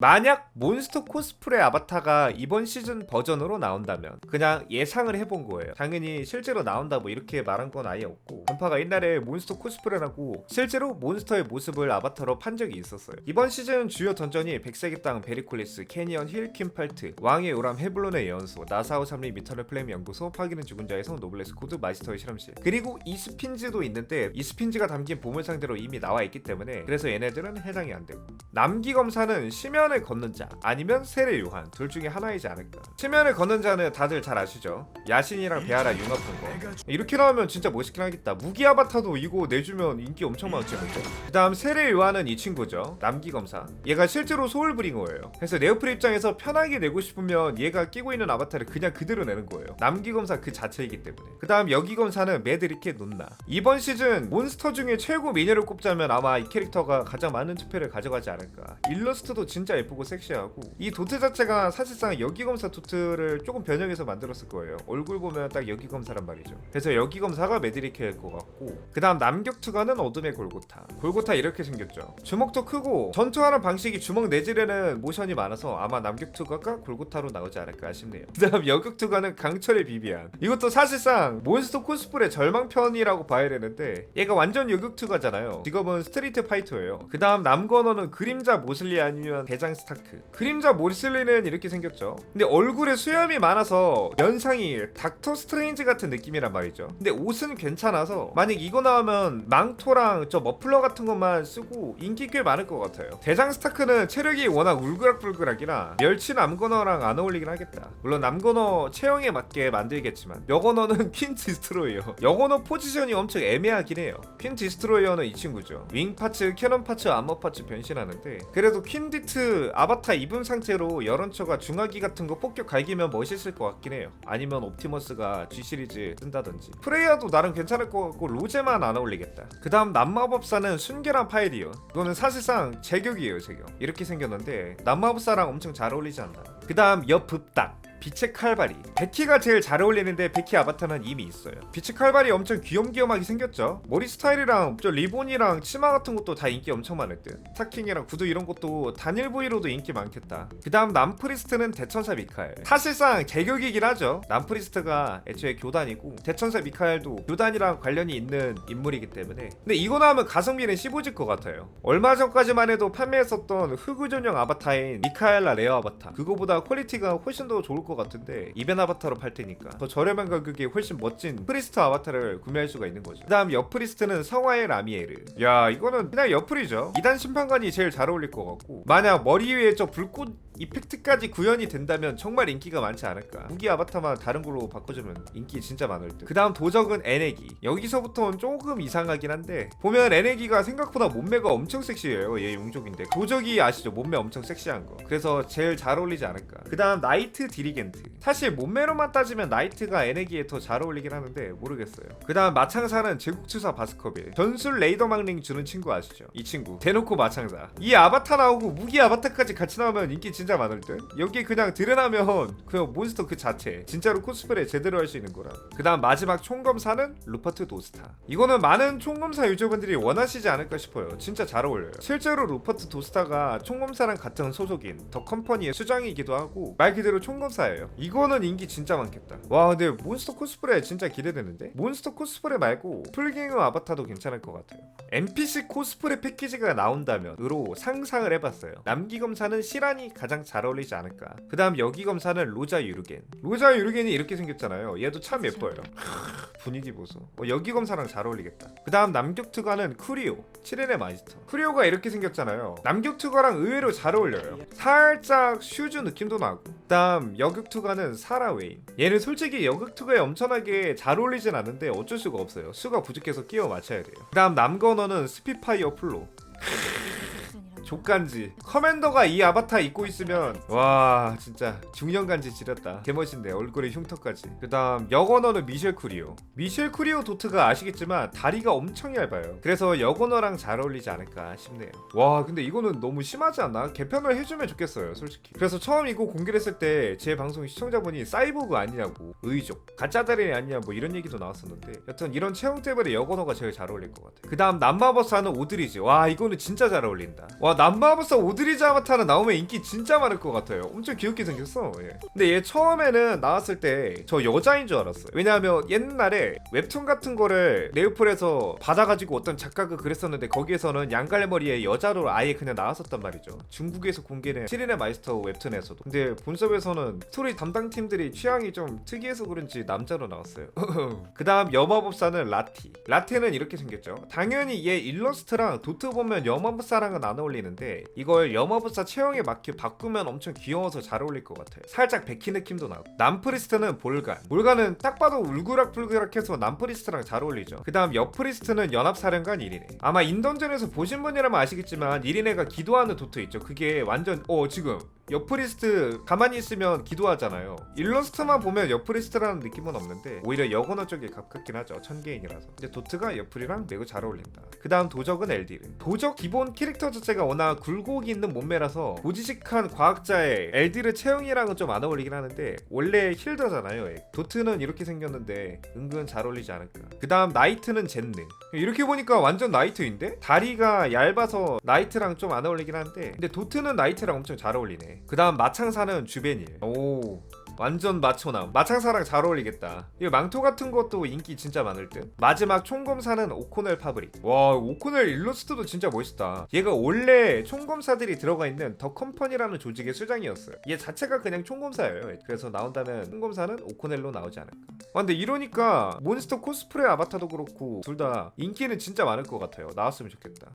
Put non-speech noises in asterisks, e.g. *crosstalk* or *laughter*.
만약 몬스터 코스프레 아바타가 이번 시즌 버전으로 나온다면 그냥 예상을 해본 거예요. 당연히 실제로 나온다 뭐 이렇게 말한 건 아예 없고 전파가 옛날에 몬스터 코스프레라고 실제로 몬스터의 모습을 아바타로 판 적이 있었어요. 이번 시즌 주요 던전이 백색의 땅 베리콜리스, 캐니언 힐, 킴팔트, 왕의 요람 헤블론의 예언소, 나사오 삼리 미터널 플레임 연구소, 파기는 죽은 자의 성 노블레스 코드, 마지터의 실험실 그리고 이스핀즈도 있는데 이스핀즈가 담긴 보물 상대로 이미 나와 있기 때문에 그래서 얘네들은 해당이 안 되고 남기 검사는 심연 을 걷는 자 아니면 세례 요한 둘 중에 하나이지 않을까. 심연을 걷는 자는 다들 잘 아시죠? 야신이랑 베아라 융합한 거. 이렇게 나오면 진짜 멋있긴 하겠다. 무기 아바타도 이거 내주면 인기 엄청 많지 않을까? 그다음 세례 요한은 이 친구죠. 남기 검사. 얘가 실제로 소울 브링어예요. 그래서 네오플 입장에서 편하게 내고 싶으면 얘가 끼고 있는 아바타를 그냥 그대로 내는 거예요. 남기 검사 그 자체이기 때문에. 그 다음 여기 검사는 메드리케 눈나. 이번 시즌 몬스터 중에 최고 미녀를 꼽자면 아마 이 캐릭터가 가장 많은 투표를 가져가지 않을까. 일러스트도 진짜 예쁘고 섹시하고 이 도트 자체가 사실상 여기 검사 도트를 조금 변형해서 만들었을 거예요. 얼굴 보면 딱 여기 검사란 말이죠. 그래서 여기 검사가 메드리케일 것 같고 그 다음 남격 투가는 어둠의 골고타. 골고타 이렇게 생겼죠. 주먹도 크고 전투하는 방식이 주먹 내지르는 모션이 많아서 아마 남격 투가가 골고타로 나오지 않을까 싶네요. *laughs* 그 다음 여격 투가는 강철의 비비안. 이것도 사실상 몬스터 코스프레 절망편이라고 봐야 되는데 얘가 완전 여격 투가잖아요. 직업은 스트리트 파이터예요. 그 다음 남건어는 그림자 모슬리 아니면 대장 스타크. 그림자 모슬리는 이렇게 생겼죠. 근데 얼굴에 수염이 많아서 연상이 닥터 스트레인지 같은 느낌이란 말이죠. 근데 옷은 괜찮아서 만약 이거 나오면 망토랑 저 머플러 같은 것만 쓰고 인기 꽤 많을 것 같아요. 대장 스타크는 체력이 워낙 울그락불그락이라 멸치 남건어랑 안 어울리긴 하겠다. 물론 남건어 체형에 맞게 만들겠지만 여건어는 *laughs* 퀸 디스트로이어. 여건어 포지션이 엄청 애매하긴 해요. 퀸 디스트로이어는 이 친구죠. 윙 파츠, 캐논 파츠, 암머 파츠 변신하는데 그래도 퀸 디트 아바타 입은 상태로 여론처가 중화기 같은 거 폭격 갈기면 멋있을 것 같긴 해요. 아니면 옵티머스가 G 시리즈 쓴다든지. 프레이야도 나름 괜찮을 것 같고 로제만 안 어울리겠다. 그 다음 남마법사는 순결한 파이디온. 이거는 사실상 제격이에요 제격. 이렇게 생겼는데 남마법사랑 엄청 잘 어울리지 않나. 그 다음 옆읍당. 빛의 칼바리 베키가 제일 잘 어울리는데 베키 아바타는 이미 있어요. 빛의 칼바리 엄청 귀염귀염하게 생겼죠? 머리 스타일이랑 저 리본이랑 치마 같은 것도 다 인기 엄청 많을 듯. 스타킹이랑 구두 이런 것도 단일 부위로도 인기 많겠다. 그 다음 남프리스트는 대천사 미카엘. 사실상 개격이긴 하죠. 남프리스트가 애초에 교단이고 대천사 미카엘도 교단이랑 관련이 있는 인물이기 때문에. 근데 이거 나오면 가성비는 15질 것 같아요. 얼마 전까지만 해도 판매했었던 흑우 전용 아바타인 미카엘라 레어 아바타. 그거보다 퀄리티가 훨씬 더 좋을 것 같은데 이벤 아바타로 팔 테니까. 더 저렴한 가격에 훨씬 멋진 프리스트 아바타를 구매할 수가 있는 거죠. 그 다음 옆프리스트는 성화의 라미에르. 야 이거는 그냥 옆프리죠. 2단 심판관이 제일 잘 어울릴 것 같고 만약 머리 위에 저 불꽃 이펙트까지 구현이 된다면 정말 인기가 많지 않을까? 무기 아바타만 다른 걸로 바꿔주면 인기 진짜 많을 듯그 다음 도적은 에네기 여기서부터는 조금 이상하긴 한데 보면 에네기가 생각보다 몸매가 엄청 섹시해요. 얘 용족인데. 도적이 아시죠? 몸매 엄청 섹시한 거. 그래서 제일 잘 어울리지 않을까? 그 다음 나이트 디리겐트. 사실 몸매로만 따지면 나이트가 에네기에 더 잘 어울리긴 하는데 모르겠어요. 그 다음 마창사는 제국주사 바스커빌. 전술 레이더 망링 주는 친구 아시죠? 이 친구. 대놓고 마창사. 이 아바타 나오고 무기 아바타까지 같이 나오면 인기 진짜 많을 듯 여기 그냥 들여나면 그냥 몬스터 그 자체 진짜로 코스프레 제대로 할 수 있는 거라. 그 다음 마지막 총검사는 루퍼트 도스타. 이거는 많은 총검사 유저분들이 원하시지 않을까 싶어요. 진짜 잘 어울려요. 실제로 루퍼트 도스타가 총검사랑 같은 소속인 더 컴퍼니의 수장이기도 하고 말 그대로 총검사예요. 이거는 인기 진짜 많겠다. 와 근데 몬스터 코스프레 진짜 기대되는데? 몬스터 코스프레 말고 풀갱어 아바타도 괜찮을 것 같아요. NPC 코스프레 패키지가 나온다면 으로 상상을 해봤어요. 남기 검사는 시란이 가장 잘 어울리지 않을까. 그 다음 여기 검사는 로자 유르겐. 로자 유르겐이 이렇게 생겼잖아요. 얘도 참 예뻐요. *laughs* 분위기 보소. 어, 여기 검사랑 잘 어울리겠다. 그 다음 남격 투가는 쿠리오. 7인의 마이스터. 쿠리오가 이렇게 생겼잖아요. 남격 투가랑 의외로 잘 어울려요. 살짝 슈즈 느낌도 나고. 그 다음 여격 투가는 사라 웨인. 얘는 솔직히 여격 투가에 엄청나게 잘 어울리진 않는데 어쩔 수가 없어요. 수가 부족해서 끼워 맞춰야 돼요. 그 다음 남건어는 스피파이어 플로 *laughs* 족간지. 커맨더가 이 아바타 입고 있으면 와 진짜 중년간지 지렸다. 개멋인데 얼굴에 흉터까지. 그 다음 여건어는 미셸 쿠리오. 미셸 쿠리오 도트가 아시겠지만 다리가 엄청 얇아요. 그래서 여건어랑 잘 어울리지 않을까 싶네요. 와 근데 이거는 너무 심하지 않나? 개편을 해주면 좋겠어요 솔직히. 그래서 처음 이거 공개를 했을 때 제 방송 시청자분이 사이보그 아니냐고 의족 가짜 다리 아니냐 뭐 이런 얘기도 나왔었는데 여튼 이런 체형 때문에 여건어가 제일 잘 어울릴 것 같아요. 그 다음 남마버스 하는 오드리지 와 이거는 진짜 잘 어울린다. 와 남마법사 오드리즈 아바타는 나오면 인기 진짜 많을 것 같아요. 엄청 귀엽게 생겼어 예. 근데 얘 처음에는 나왔을 때 저 여자인 줄 알았어요. 왜냐하면 옛날에 웹툰 같은 거를 네오플에서 받아가지고 어떤 작가가 그랬었는데 거기에서는 양갈래머리에 여자로 아예 그냥 나왔었단 말이죠. 중국에서 공개된 시린의 마이스터 웹툰에서도. 근데 본섭에서는 스토리 담당 팀들이 취향이 좀 특이해서 그런지 남자로 나왔어요. *laughs* 그 다음 여마법사는 라티. 라티는 이렇게 생겼죠. 당연히 얘 일러스트랑 도트 보면 여마법사랑은 안 어울리는 데 이걸 여마법사 체형에 맞게 바꾸면 엄청 귀여워서 잘 어울릴 것 같아요. 살짝 베키 느낌도 나고. 남프리스트는 볼간. 볼간은 딱 봐도 울그락불그락해서 남프리스트랑 잘 어울리죠. 그 다음 여프리스트는 연합사령관 1인에 아마 인던전에서 보신 분이라면 아시겠지만 1인에가 기도하는 도트 있죠. 그게 완전 어 지금 여프리스트 가만히 있으면 기도하잖아요. 일러스트만 보면 여프리스트라는 느낌은 없는데 오히려 여건어 쪽에 가깝긴 하죠. 천개인이라서. 근데 도트가 여프리랑 매우 잘 어울린다. 그 다음 도적은 엘디르. 도적 기본 캐릭터 자체가 워낙 굴곡이 있는 몸매라서 보지식한 과학자의 엘디르 체형이랑은 좀 안 어울리긴 하는데 원래 힐더잖아요. 얘. 도트는 이렇게 생겼는데 은근 잘 어울리지 않을까. 그 다음 나이트는 젠느. 이렇게 보니까 완전 나이트인데? 다리가 얇아서 나이트랑 좀 안 어울리긴 한데 근데 도트는 나이트랑 엄청 잘 어울리네. 그 다음 마창사는 주베닐. 오. 완전 마초남. 마창사랑 잘 어울리겠다. 이 망토 같은 것도 인기 진짜 많을 듯. 마지막 총검사는 오코넬 파브릭. 와, 오코넬 일러스트도 진짜 멋있다. 얘가 원래 총검사들이 들어가 있는 더 컴퍼니라는 조직의 수장이었어요. 얘 자체가 그냥 총검사예요. 그래서 나온다면 총검사는 오코넬로 나오지 않을까. 아, 근데 이러니까 몬스터 코스프레 아바타도 그렇고 둘 다 인기는 진짜 많을 것 같아요. 나왔으면 좋겠다.